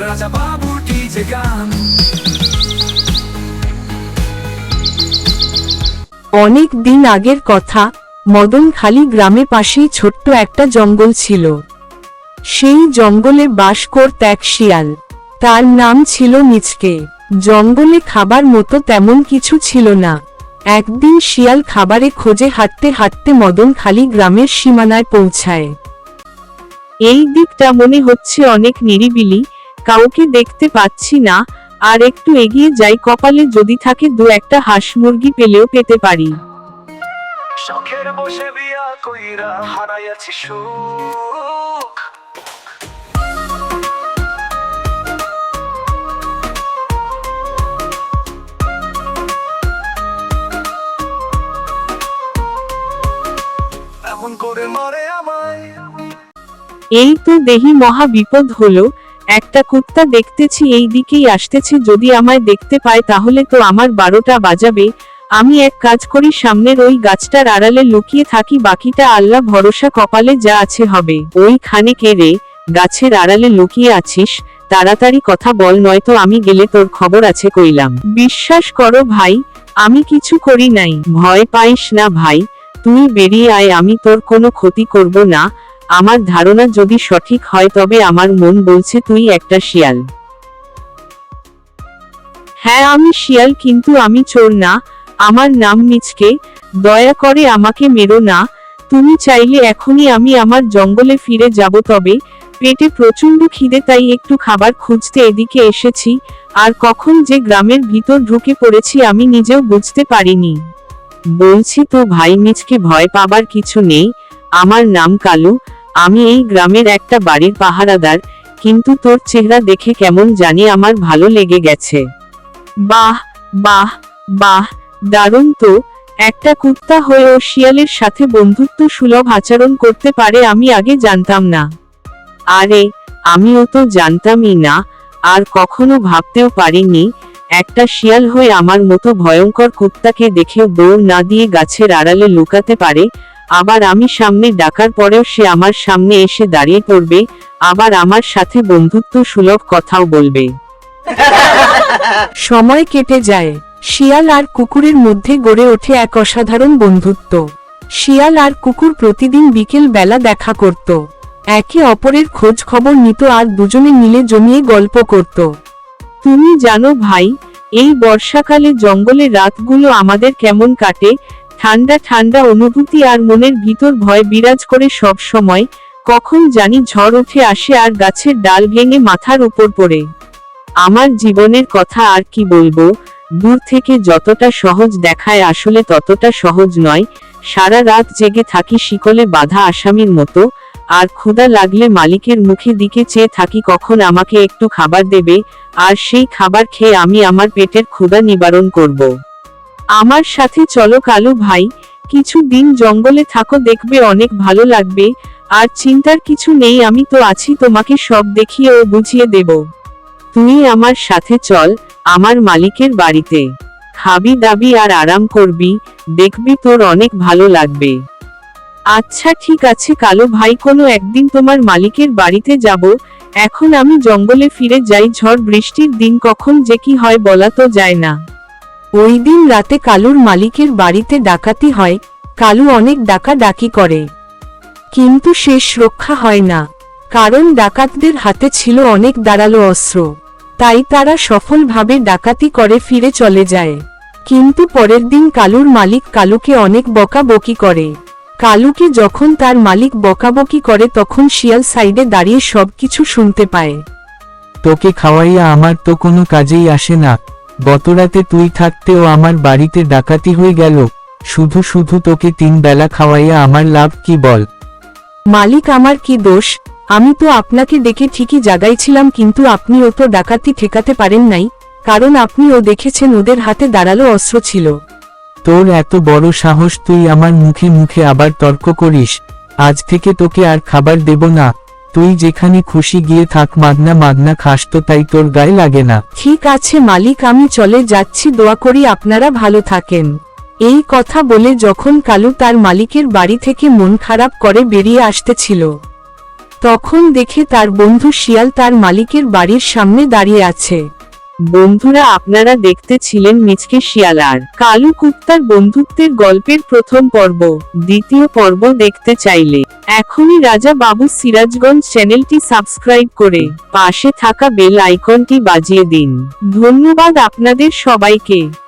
রাজা বাবুর কি যে গান। অনেক দিন আগের কথা, মদনখালি গ্রামে পাশেই ছোট্ট একটা জঙ্গল ছিল। সেই জঙ্গলে বাস করত এক শিয়াল। তার নাম ছিল মিচকে। জঙ্গলে খাবার মতো তেমন কিছু ছিল না। একদিন শিয়াল খাবারে খোঁজে হাঁটতে হাঁটতে মদনখালি গ্রামের সীমানায় পৌঁছায়। এই দিকটা মনে হচ্ছে অনেক নিরিবিলি কাউকে দেখতে পাচ্ছি না আর একটু এগিয়ে যাই কপালে যদি থাকে দু একটা হাঁস মুরগি পেলেও পেতে পারি। শখের বসে বিয়া কইরা হারাইয়াছি সুখ। এমন করে মারে আমায়। এই তো দেহি মহা বিপদ হলো একটা কুত্তা দেখতেছি এই দিকেই আসতেছে, যদি আমায় দেখতে পায় তাহলে তো আমার বারোটা বাজাবে। আমি এক কাজ করি, সামনের ওই গাছটার আড়ালে লুকিয়ে থাকি, বাকিটা আল্লাহ ভরসা কপালে যা আছে হবে। ওইখানে কে রে? গাছের আড়ালে লুকিয়ে আছিস? তাড়াতাড়ি কথা বল, নয়তো আমি গেলে তোর খবর আছে কইলাম। বিশ্বাস করো ভাই, আমি কিছু করি নাই। ভয় পাইস না ভাই, তুই বেরিয়ে আয়, আমি তোর কোনো ক্ষতি করব না। আমার ধারণা যদি সঠিক হয় তবে আমার মন বলছে তুই একটা শিয়াল। হ্যাঁ আমি শিয়াল, কিন্তু আমি চোর না। আমার নাম মিচকে। দয়া করে আমাকে মেরো না। তুমি চাইলে এখনই আমি আমার জঙ্গলে ফিরে যাব, তবে পেটে প্রচণ্ড খিদে, তাই একটু খাবার খুঁজতে এদিকে এসেছি। আর কখন যে গ্রামের ভিতর ঢুকে পড়েছি আমি নিজেও বুঝতে পারিনি। বলছি তো ভাই, মিচকে ভয় পাবার কিছু নেই। আমার নাম কালু। আমি এই গ্রামের একটা বাড়ির পাহারাদার, কিন্তু তোর চেহারা দেখে কেমন জানি আমার ভালো লেগে গেছে। বাহ বাহ বাহ, দারুণ তো, একটা কুত্তা হয়েও শিয়ালের সাথে বন্ধুত্ব সুলভ আচরণ করতে পারে আমি আগে জানতাম না। আরে, আমিও তো জানতামই না, আর কখনো ভাবতেও পারিনি, একটা শিয়াল হয়ে আমার মতো ভয়ঙ্কর কুত্তাকে দেখেও দৌড় না দিয়ে গাছের আড়ালে লুকাতে পারে আবার আমি সামনে ডাকার পরেও সে আমার সামনে এসে দাঁড়িয়ে পড়বে, আবার আমার সাথে বন্ধুত্ব সুলভ কথাও বলবে। সময় কেটে যায়। শিয়াল আর কুকুরের মধ্যে গড়ে ওঠে এক অসাধারণ বন্ধুত্ব। শিয়াল আর কুকুর প্রতিদিন বিকেল বেলা দেখা করত। একে অপরের খোঁজ খবর নিত আর দুজনে মিলে জমিয়ে গল্প করত। তুমি জানো ভাই, এই বর্ষাকালে জঙ্গলে রাতগুলো আমাদের কেমন কাটে ঠান্ডা ঠান্ডা অনুভূতি আর মনের ভিতর ভয় বিরাজ করে সব সময়, কখন জানি ঝড় উঠে আসে আর গাছের ডাল ভেঙে মাথার উপর পড়ে। আমার জীবনের কথা আর কি বলব, দূর থেকে যতটা সহজ দেখায় আসলে ততটা সহজ নয়, সারা রাত জেগে থাকি শিকলে বাধা আসামির মতো, আর ক্ষুদা লাগলে মালিকের মুখে দিকে চেয়ে থাকি কখন আমাকে একটু খাবার দেবে, আর সেই খাবার খেয়ে আমি আমার পেটের ক্ষুধা নিবারণ করব। আমার সাথে চলো কালু ভাই, কিছু দিন জঙ্গলে থাকো, দেখবে অনেক ভালো লাগবে। আর চিন্তার কিছু নেই, আমি তো আছি, তোমাকে সব দেখিয়ে ও বুঝিয়ে দেব। তুই আমার সাথে চল, আমার মালিকের বাড়িতে। খাবি দাবি আর আরাম করবি, দেখবি তোর অনেক ভালো লাগবে। আচ্ছা ঠিক আছে কালো ভাই, কোনো একদিন তোমার মালিকের বাড়িতে যাব। এখন আমি জঙ্গলে ফিরে যাই, ঝড় বৃষ্টির দিন কখন যে কি হয় বলা তো যায় না। ওই দিন রাতে কালুর মালিকের বাড়িতে ডাকাতি হয়, কালু অনেক ডাকা ডাকি করে। কিন্তু শেষ রক্ষা হয় না, কারণ ডাকাতদের হাতে ছিল অনেক দাঁড়াল অস্ত্র। তাই তারা সফলভাবে ডাকাতি করে ফিরে চলে যায়। কিন্তু পরের দিন কালুর মালিক কালুকে অনেক বকাবকি করে। কালুকে যখন তার মালিক বকাবকি করে তখন শিয়াল সাইডে দাঁড়িয়ে সবকিছু শুনতে পায়। তোকে খাওয়াইয়া আমার তো কোনো কাজেই আসে না গতরাতে তুই থাকতেও আমার বাড়িতে ডাকাতি হয়ে গেল। শুধু শুধু তোকে তিন বেলা খাওয়াইয়া আমার লাভ কি বল? মালিক আমার কি দোষ? আমি তো আপনাকে দেখে ঠিকই জাগাইছিলাম কিন্তু আপনি ও তো ডাকাতি ঠেকাতে পারেন নাই কারণ আপনি ও দেখেছেন ওদের হাতে দাঁড়াল অস্ত্র ছিল। তোর এত বড় সাহস তুই আমার মুখে মুখে আবার তর্ক করিস। আজ থেকে তোকে আর খাবার দেব না। তুই যেখানে খুশি গিয়ে থাক, মাগনা মাগনা খাস তো তাই তোর গায়ে লাগে না। ঠিক আছে মালিক, আমি চলে যাচ্ছি, দোয়া করি আপনারা ভালো থাকেন। এই কথা বলে যখন কালু তার মালিকের বাড়ি থেকে মন খারাপ করে বেরিয়ে আসতেছিল। তখন দেখে তার বন্ধু শিয়াল তার মালিকের বাড়ির সামনে দাঁড়িয়ে আছে। বন্ধুরা আপনারা দেখতে ছিলেন মিচকে শিয়াল আর। কালু কুত্তার বন্ধুত্বের গল্পের প্রথম পর্ব, দ্বিতীয় পর্ব দেখতে চাইলে। এখনই রাজা বাবু সিরাজগঞ্জ চ্যানেলটি সাবস্ক্রাইব করে পাশে থাকা বেল আইকনটি বাজিয়ে দিন। ধন্যবাদ আপনাদের সবাইকে।